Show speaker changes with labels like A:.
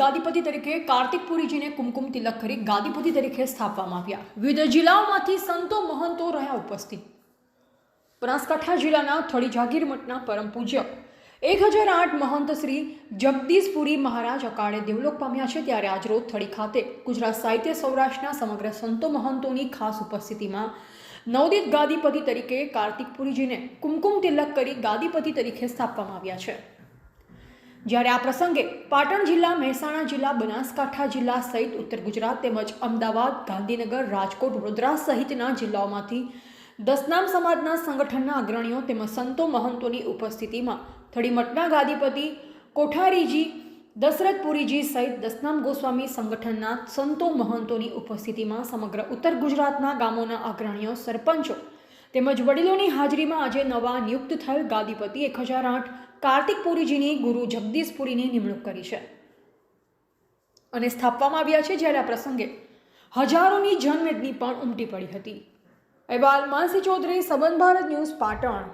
A: ગાદીપતિ તરીકે કાર્તિક પુરીજીને કુમકુમ તિલક કરી ગાદીપતિ તરીકે સ્થાપવામાં આવ્યા. વિવિધ જિલ્લાઓમાંથી સંતો મહંતો રહ્યા ઉપસ્થિત. બનાસકાંઠા જિલ્લાના થોડી જાગીર મઠના પરમ પૂજ્ય. એક હજાર આઠ મહંત શ્રી જગદીશપુરી મહારાજ અકાળે દેવલોક પામ્યા છે ત્યારે આજરોજ થડી ખાતે ગુજરાત સાહિત્ય સૌરાષ્ટ્રના સમગ્ર સંતો મહંતોની ખાસ ઉપસ્થિતિમાં નવદિત ગાદીપતિ તરીકે કાર્તિકપુરીજીને કુમકુમ તિલક કરી ગાદીપતિ તરીકે સ્થાપવામાં આવ્યા છે. જ્યારે આ પ્રસંગે પાટણ જિલ્લા, મહેસાણા જિલ્લા, બનાસકાંઠા જિલ્લા સહિત ઉત્તર ગુજરાત તેમજ અમદાવાદ, ગાંધીનગર, રાજકોટ, વડોદરા સહિતના જિલ્લાઓમાંથી દસનામ સમાજના સંગઠનના અગ્રણીઓ તેમજ સંતો મહંતોની ઉપસ્થિતિમાં થડીમઠના ગાદીપતિ કોઠારીજી, દશરથપુરીજી સહિત દસનામ ગોસ્વામી સંગઠનના સંતો મહંતોની ઉપસ્થિતિમાં સમગ્ર ઉત્તર ગુજરાતના ગામોના અગ્રણીઓ, સરપંચો તેમજ વડીલોની હાજરીમાં આજે નવા નિયુક્ત થયેલ ગાદીપતિ એક હજાર આઠ કાર્તિક પુરીજીની ગુરુ જગદીશપુરીની નિમણૂક કરી છે. અને સ્થાપવામાં આવ્યા છે જ્યારે આ પ્રસંગે હજારોની જનમેદની પણ ઉમટી પડી હતી. અહેવાલ માનસી ચૌધરી સંબંધ ભારત ન્યૂઝ, પાટણ.